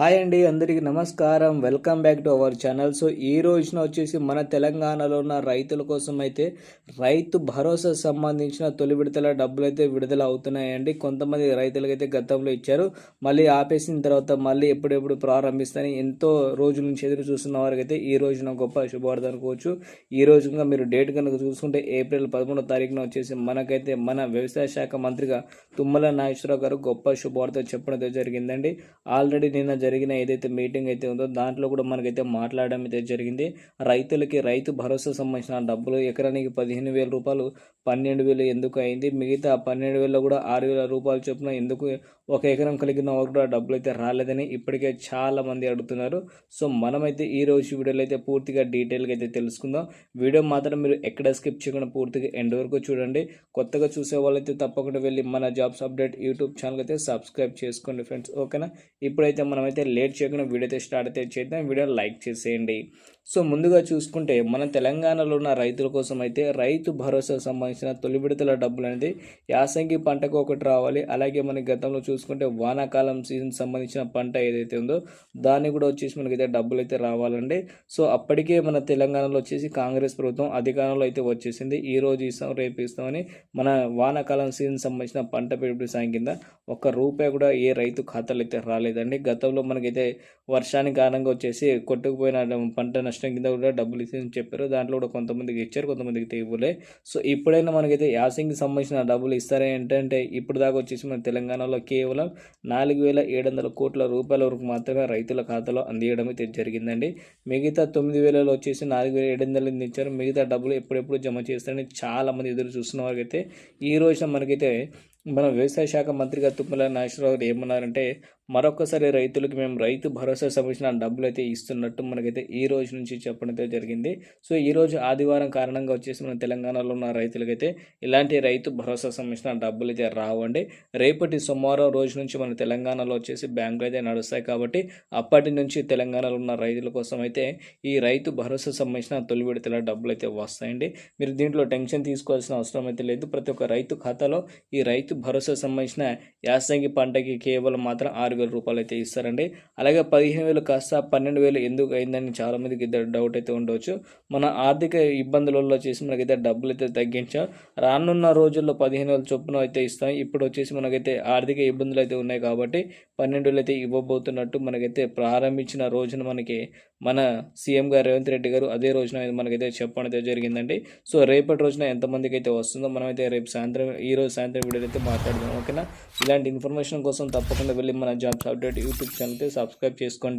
Hi అండి అందరికీ నమస్కారం. Welcome back to our channel. So ఈ రోజున వచ్చేసి మన తెలంగాణలో ఉన్న రైతుల కోసం అయితే రైతు భరోసా సంబంధించిన తొలి విడతల డబ్బులు అయితే విడుదల అవుతున్నాయండి. కొంతమంది రైతులకైతే గతంలో ఇచ్చారు. మళ్ళీ ఆపేసిన తర్వాత మళ్ళీ ఎప్పుడెప్పుడు ప్రారంభిస్తారని ఎంతో రోజుల నుంచి ఎదురు చూస్తున్న వారికి అయితే ఈ రోజున గొప్ప శుభవార్త అనుకోవచ్చు. ఈ రోజుగా మీరు డేట్ కనుక చూసుకుంటే ఏప్రిల్ పదమూడో తారీఖున వచ్చేసి మనకైతే మన వ్యవసాయ శాఖ మంత్రిగా తుమ్మల నాగేశ్వరరావు గారు గొప్ప శుభవార్త చెప్పడం జరిగిందండి. ఆల్రెడీ నిన్న జరిగిన ఏదైతే మీటింగ్ అయితే ఉందో దాంట్లో కూడా మనకైతే మాట్లాడడం అయితే జరిగింది. రైతులకి రైతు భరోసా సంబంధించిన డబ్బులు ఎకరానికి పదిహేను వేల రూపాయలు పన్నెండు వేలు ఎందుకు అయింది? మిగతా పన్నెండు వేలలో కూడా ఆరు వేల రూపాయలు చొప్పున ఎందుకు ఒక ఎకరం కలిగిన వారు కూడా డబ్బులు అయితే రాలేదని ఇప్పటికే చాలా మంది అడుగుతున్నారు. సో మనమైతే ఈ రోజు వీడియోలో అయితే పూర్తిగా డీటెయిల్గా అయితే తెలుసుకుందాం. వీడియో మాత్రం మీరు ఎక్కడ స్కిప్ చేయకుండా పూర్తిగా ఎండ్ వరకు చూడండి. కొత్తగా చూసే వాళ్ళైతే తప్పకుండా వెళ్ళి మన జాబ్స్ అప్డేట్ యూట్యూబ్ ఛానల్ అయితే సబ్స్క్రైబ్ చేసుకోండి ఫ్రెండ్స్. ఓకేనా? ఇప్పుడైతే మనమైతే లేట్ చేయకుండా వీడియో అయితే స్టార్ట్ అయితే చేద్దాం. వీడియో లైక్ చేసేయండి. సో ముందుగా చూసుకుంటే మన తెలంగాణలో ఉన్న రైతుల కోసం అయితే రైతు భరోసా సంబంధించిన తొలి విడతల డబ్బులు అనేది యాసంగి పంటకు ఒకటి రావాలి. అలాగే మనకి గతంలో చూసుకుంటే వానాకాలం సీజన్ సంబంధించిన పంట ఏదైతే ఉందో దాన్ని కూడా వచ్చేసి మనకైతే డబ్బులు అయితే రావాలండి. సో అప్పటికే మన తెలంగాణలో వచ్చేసి కాంగ్రెస్ ప్రభుత్వం అధికారంలో అయితే వచ్చేసింది. ఈ రోజు ఇస్తాం రేపు ఇస్తామని మన వానాకాలం సీజన్ సంబంధించిన పంట పెట్టుబడి సాయం కింద ఒక్క రూపాయి కూడా ఏ రైతు ఖాతాలు అయితే రాలేదండి. గతంలో మనకైతే వర్షానికి కారణంగా వచ్చేసి కొట్టుకుపోయిన పంట నష్టం కింద కూడా డబ్బులు ఇచ్చి చెప్పారు. దాంట్లో కూడా కొంతమందికి ఇచ్చారు కొంతమందికి ఇవ్వలే. సో ఇప్పుడైనా మనకైతే యాసింగ్కి సంబంధించిన డబ్బులు ఇస్తారే ఏంటంటే ఇప్పుడు దాకా వచ్చేసి మన తెలంగాణలో కేవలం నాలుగు వేల ఏడు వందల కోట్ల రూపాయల వరకు మాత్రమే రైతుల ఖాతాలో అందియడం అయితే జరిగిందండి. మిగతా తొమ్మిది వేలలో వచ్చేసి నాలుగు వేల ఏడు వందలు ఇచ్చారు. మిగతా డబ్బులు ఎప్పుడెప్పుడు జమ చేస్తారని చాలామంది ఎదురు చూస్తున్న వారికి అయితే ఈ రోజున మనకైతే మన వ్యవసాయ శాఖ మంత్రిగా తుమ్మల నాగేశ్వరరావు ఏమన్నారంటే మరొకసారి రైతులకు మేము రైతు భరోసా సంబంధించిన డబ్బులు అయితే ఇస్తున్నట్టు మనకైతే ఈ రోజు నుంచి చెప్పడం అయితే జరిగింది. సో ఈ రోజు ఆదివారం కారణంగా వచ్చేసి మన తెలంగాణలో ఉన్న రైతులకైతే ఇలాంటి రైతు భరోసా సంబంధించిన డబ్బులు అయితే రావండి. రేపటి సోమవారం రోజు నుంచి మన తెలంగాణలో వచ్చేసి బ్యాంకులు అయితే నడుస్తాయి కాబట్టి అప్పటి నుంచి తెలంగాణలో ఉన్న రైతుల కోసం అయితే ఈ రైతు భరోసా సంబంధించిన తొలి విడతల డబ్బులు అయితే వస్తాయండి. మీరు దీంట్లో టెన్షన్ తీసుకోవాల్సిన అవసరం అయితే లేదు. ప్రతి ఒక్క రైతు ఖాతాలో ఈ రైతు భరోసా సంబంధించిన యాసంగి పంటకి కేవలం మాత్రం ఆరు వేల రూపాయలు అయితే ఇస్తారండి. అలాగే పదిహేను వేలు కాస్త పన్నెండు వేలు ఎందుకు అయిందని చాలామందికి ఇద్దరు డౌట్ అయితే ఉండవచ్చు. మన ఆర్థిక ఇబ్బందులలో చేసి మనకైతే డబ్బులు అయితే తగ్గించాం. రానున్న రోజుల్లో పదిహేను వేల చొప్పున అయితే ఇస్తాం. ఇప్పుడు వచ్చేసి మనకైతే ఆర్థిక ఇబ్బందులు అయితే ఉన్నాయి కాబట్టి పన్నెండు వేలు అయితే ఇవ్వబోతున్నట్టు మనకైతే ప్రారంభించిన రోజున మనకి మన సీఎం గారు రేవంత్ రెడ్డి గారు అదే రోజున మనకైతే చెప్పడం అయితే జరిగిందండి. సో రేపటి రోజున ఎంతమందికి అయితే వస్తుందో మనమైతే రేపు సాయంత్రం ఈ రోజు సాయంత్రం వీడియో అయితే మాట్లాడదాం ఓకేనా? ఇలాంటి ఇన్ఫర్మేషన్ కోసం తప్పకుండా వెళ్ళి మన జాబ్స్ అప్డేట్ యూట్యూబ్ ఛానల్కి సబ్స్క్రైబ్ చేసుకోండి.